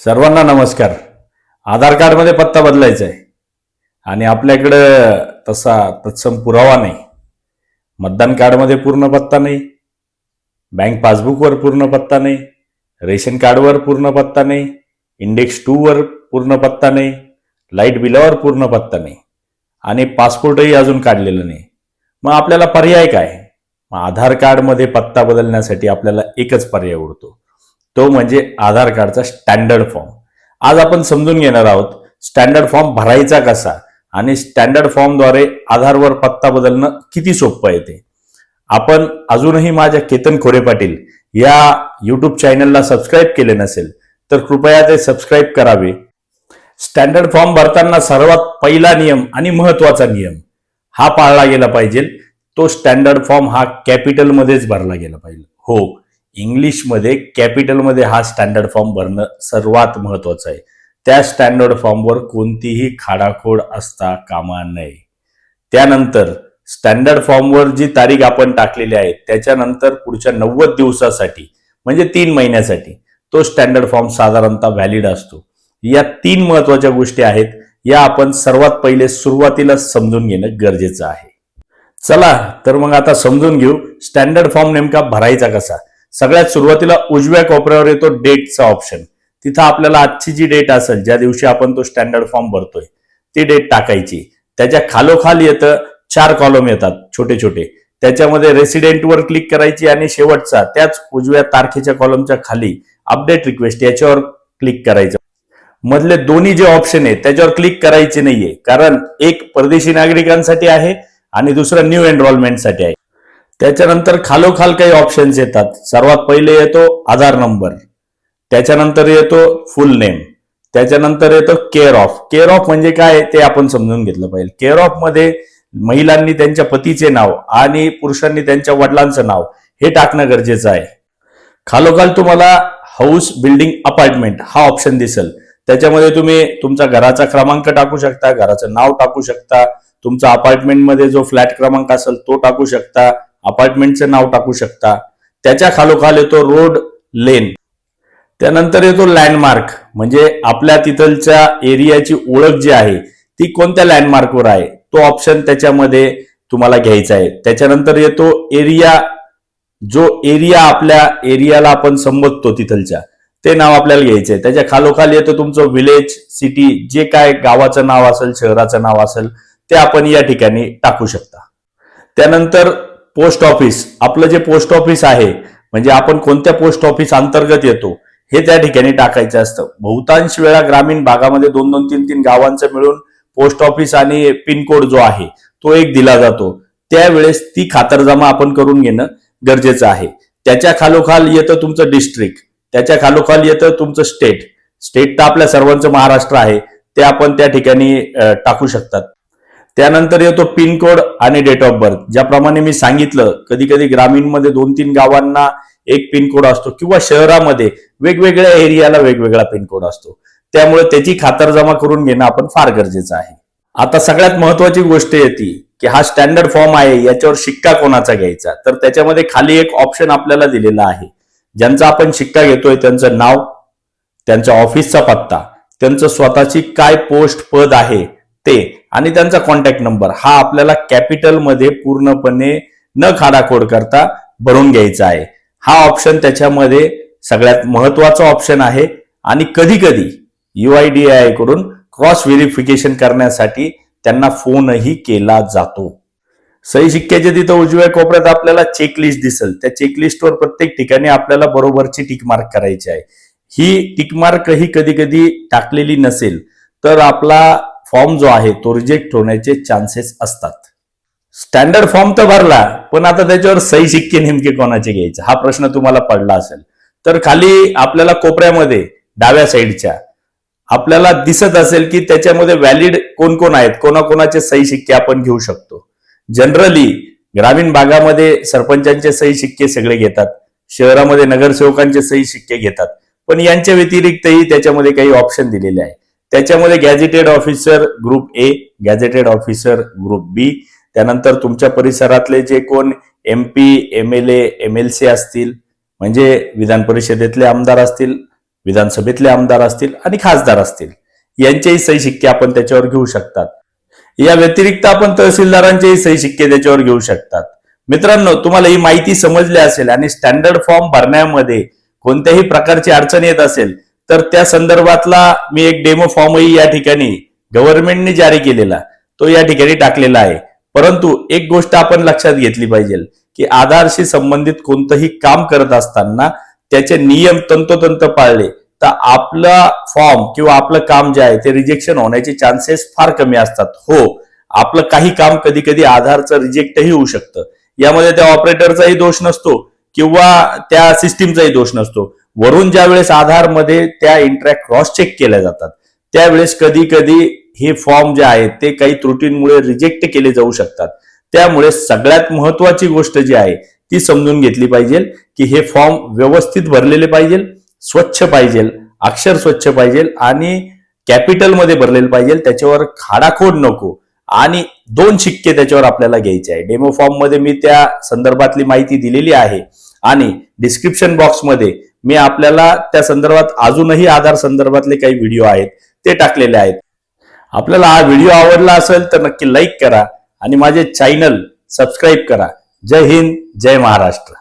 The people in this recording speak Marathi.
सर्वांना नमस्कार. आधार कार्डमध्ये पत्ता बदलायचा आहे आणि आपल्याकडं तसा तत्सम पुरावा नाही. मतदान कार्डमध्ये पूर्ण पत्ता नाही. बँक पासबुकवर पूर्ण पत्ता नाही. रेशन कार्डवर पूर्ण पत्ता नाही. इंडेक्स टूवर पूर्ण पत्ता नाही. लाइट बिलावर पूर्ण पत्ता नाही. आणि पासपोर्टही अजून काढलेलं नाही. मग आपल्याला पर्याय काय? मग आधार कार्डमध्ये पत्ता बदलण्यासाठी आपल्याला एकच पर्याय उरतो. तो म्हणजे आधार कार्डचा स्टँडर्ड फॉर्म. आज आपण समजून घेणार आहोत स्टँडर्ड फॉर्म भरायचा कसा आणि स्टँडर्ड फॉर्मद्वारे आधारवर पत्ता बदलणं किती सोपं आहे ते. आपण अजूनही माझ्या केतन खोरे पाटील या युट्यूब चॅनलला सबस्क्राईब केले नसेल तर कृपया ते सबस्क्राईब करावे. स्टँडर्ड फॉर्म भरताना सर्वात पहिला नियम आणि महत्त्वाचा नियम हा पाळला गेला पाहिजे. तो स्टँडर्ड फॉर्म हा कॅपिटलमध्येच भरला गेला पाहिजे. हो इंग्लिशमध्ये कॅपिटलमध्ये हा स्टँडर्ड फॉर्म भरणं सर्वात महत्वाचं आहे. त्या स्टँडर्ड फॉर्मवर कोणतीही खाडाखोड असता कामा नये. त्यानंतर स्टँडर्ड फॉर्मवर जी तारीख आपण टाकलेली आहे त्याच्यानंतर पुढच्या नव्वद दिवसासाठी म्हणजे तीन महिन्यासाठी तो स्टँडर्ड फॉर्म साधारणतः व्हॅलिड असतो. या तीन महत्त्वाच्या गोष्टी आहेत या आपण सर्वात पहिले सुरुवातीला समजून घेणं गरजेचं आहे. चला तर मग आता समजून घेऊ स्टँडर्ड फॉर्म नेमका भरायचा कसा? सगळ्यात सुरुवातीला उजव्या कोपऱ्यावर येतो डेटचा ऑप्शन. तिथं आपल्याला आजची जी डेट असेल ज्या दिवशी आपण तो स्टँडर्ड फॉर्म भरतोय ती डेट टाकायची. त्याच्या खालोखाल येतं चार कॉलम येतात छोटे छोटे त्याच्यामध्ये रेसिडेंटवर क्लिक करायची आणि शेवटचा त्याच उजव्या तारखेच्या कॉलमच्या खाली अपडेट रिक्वेस्ट याच्यावर क्लिक करायचं. मधले दोन्ही जे ऑप्शन आहे त्याच्यावर क्लिक करायचे नाहीये. कारण एक परदेशी नागरिकांसाठी आहे आणि दुसरं न्यू एनरोलमेंटसाठी आहे. त्याच्यानंतर खालोखाल काही ऑप्शन्स येतात. सर्वात पहिले येतो आधार नंबर त्याच्यानंतर येतो फुल नेम त्याच्यानंतर येतो केअर ऑफ केअर ऑफ म्हणजे काय ते आपण समजून घेतलं पाहिजे. केअर ऑफमध्ये महिलांनी त्यांच्या पतीचे नाव आणि पुरुषांनी त्यांच्या वडिलांचं नाव हे टाकणं गरजेचं आहे. खालोखाल तुम्हाला हाऊस बिल्डिंग अपार्टमेंट हा ऑप्शन दिसेल. त्याच्यामध्ये तुम्ही तुमचा घराचा क्रमांक टाकू शकता घराचं नाव टाकू शकता तुमचा अपार्टमेंटमध्ये जो फ्लॅट क्रमांक असेल तो टाकू शकता अपार्टमेंटचं नाव टाकू शकता. त्याच्या खालोखाल येतो रोड लेन. त्यानंतर येतो लँडमार्क म्हणजे आपल्या तिथलच्या एरियाची ओळख जी आहे ती कोणत्या लँडमार्कवर आहे? तो ऑप्शन त्याच्यामध्ये तुम्हाला घ्यायचा आहे. त्याच्यानंतर येतो एरिया जो एरिया आपल्या एरियाला आपण संबोधतो तिथलच्या ते नाव आपल्याला घ्यायचं आहे. त्याच्या खालोखाल येतं तुमचं विलेज सिटी जे काय गावाचं नाव असेल शहराचं नाव असेल ते आपण या ठिकाणी टाकू शकता. त्यानंतर पोस्ट ऑफिस आपलं जे पोस्ट ऑफिस आहे म्हणजे आपण कोणत्या पोस्ट ऑफिस अंतर्गत येतो हे त्या ठिकाणी टाकायचं असतं. बहुतांश वेळा ग्रामीण भागामध्ये दोन दोन तीन तीन गावांचं मिळून पोस्ट ऑफिस आणि पिनकोड जो आहे तो एक दिला जातो. त्यावेळेस ती खातरजमा आपण करून घेणं गरजेचं आहे. त्याच्या खालोखाल येतं तुमचं डिस्ट्रिक्ट त्याच्या खालोखाल येतं तुमचं स्टेट स्टेट तर आपल्या सर्वांचं महाराष्ट्र आहे ते आपण त्या ठिकाणी टाकू शकतात. त्यानंतर येतो पिनकोड आणि डेट ऑफ बर्थ ज्याप्रमाणे मी सांगितलं कधी कधी ग्रामीणमध्ये दोन तीन गावांना एक पिनकोड असतो किंवा शहरामध्ये वेगवेगळ्या एरियाला वेगवेगळा पिनकोड असतो. त्यामुळे त्याची खातरजमा करून घेणं आपण फार गरजेचं आहे. आता सगळ्यात महत्वाची गोष्ट येते की हा स्टँडर्ड फॉर्म आहे याच्यावर शिक्का कोणाचा घ्यायचा? तर त्याच्यामध्ये खाली एक ऑप्शन आपल्याला दिलेला आहे. ज्यांचा आपण शिक्का घेतोय त्यांचं नाव त्यांच्या ऑफिसचा पत्ता त्यांचं स्वतःची काय पोस्ट पद आहे ते. आणि त्यांचा कॉन्टॅक्ट नंबर हा आपल्याला कॅपिटलमध्ये पूर्णपणे न खाडाखोड करता भरून घ्यायचा आहे. हा ऑप्शन त्याच्यामध्ये सगळ्यात महत्त्वाचा ऑप्शन आहे. आणि कधी कधी युआयडीआयकडून क्रॉस व्हेरिफिकेशन करण्यासाठी त्यांना फोनही केला जातो. सही शिक्क्याच्या तिथं उजव्या कोपऱ्यात आपल्याला चेकलिस्ट दिसेल. त्या चेकलिस्टवर प्रत्येक ठिकाणी आपल्याला बरोबरची टिकमार्क करायची आहे. ही टिकमार्कही ही कधी कधी टाकलेली नसेल तर आपला फॉर्म जो आहे तो रिजेक्ट होण्याचे चान्सेस असतात. स्टँडर्ड फॉर्म तर भरला पण आता त्याच्यावर सही शिक्के नेमके कोणाचे घ्यायचे? हा प्रश्न तुम्हाला पडला असेल. तर खाली आपल्याला कोपऱ्यामध्ये डाव्या साईडच्या आपल्याला दिसत असेल की त्याच्यामध्ये व्हॅलिड कोण कोण आहेत कोणाकोणाचे सही शिक्के आपण घेऊ शकतो. जनरली ग्रामीण भागामध्ये सरपंचांचे सही शिक्के सगळे घेतात शहरामध्ये नगरसेवकांचे सही शिक्के घेतात पण यांच्या व्यतिरिक्तही त्याच्यामध्ये काही ऑप्शन दिलेले आहे. त्याच्यामध्ये gazetted officer group A gazetted officer group B त्यानंतर तुमच्या परिसरातले जे कोण M P M L M L C असतील म्हणजे विधान परिषदेतले आमदार असतील विधानसभेतले आमदार असतील आणि खासदार असतील यांचेही सही शिक्के आपण त्याच्यावर घेऊ शकतात. या व्यतिरिक्त आपण तहसीलदारांचेही सही शिक्के त्याच्यावर घेऊ शकतात. मित्रांनो तुम्हाला ही माहिती समजली असेल आणि स्टँडर्ड फॉर्म भरण्यामध्ये कोणत्याही प्रकारची अडचण येत असेल तर त्या संदर्भातला मी एक डेमो फॉर्मही या ठिकाणी गव्हर्नमेंटने जारी केलेला तो या ठिकाणी टाकलेला आहे. परंतु एक गोष्ट आपण लक्षात घेतली पाहिजे की आधारशी संबंधित कोणतंही काम करत असताना त्याचे नियम तंतोतंत पाळले तर आपला फॉर्म किंवा आपलं काम जे आहे ते रिजेक्शन होण्याचे चान्सेस फार कमी असतात. हो आपलं काही काम कधी कधी आधारचं रिजेक्टही होऊ शकतं. यामध्ये त्या ऑपरेटरचाही दोष नसतो किंवा त्या सिस्टीमचाही दोष नसतो. वरून ज्या वेळेस आधारमध्ये त्या इंट्रॅक्ट क्रॉस चेक केल्या जातात त्यावेळेस कधी कधी हे फॉर्म जे आहेत ते काही त्रुटींमुळे रिजेक्ट केले जाऊ शकतात. त्यामुळे सगळ्यात महत्वाची गोष्ट जी आहे ती समजून घेतली पाहिजे की हे फॉर्म व्यवस्थित भरलेले पाहिजे स्वच्छ पाहिजे अक्षर स्वच्छ पाहिजे आणि कॅपिटलमध्ये भरलेले पाहिजे त्याच्यावर खाडाखोड नको. आणि दोन शिक्के त्याच्यावर आपल्याला घ्यायचे आहे. डेमो फॉर्ममध्ये मी त्या संदर्भातली माहिती दिलेली आहे आणि डिस्क्रिप्शन बॉक्समध्ये मी आपल्याला त्या संदर्भात अजूनही आधार संदर्भातले काही व्हिडिओ आहेत ते टाकलेले आहेत. आपल्याला हा व्हिडिओ आवडला असेल तर नक्की लाईक करा आणि माझे चॅनल सबस्क्राईब करा. जय हिंद जय महाराष्ट्र.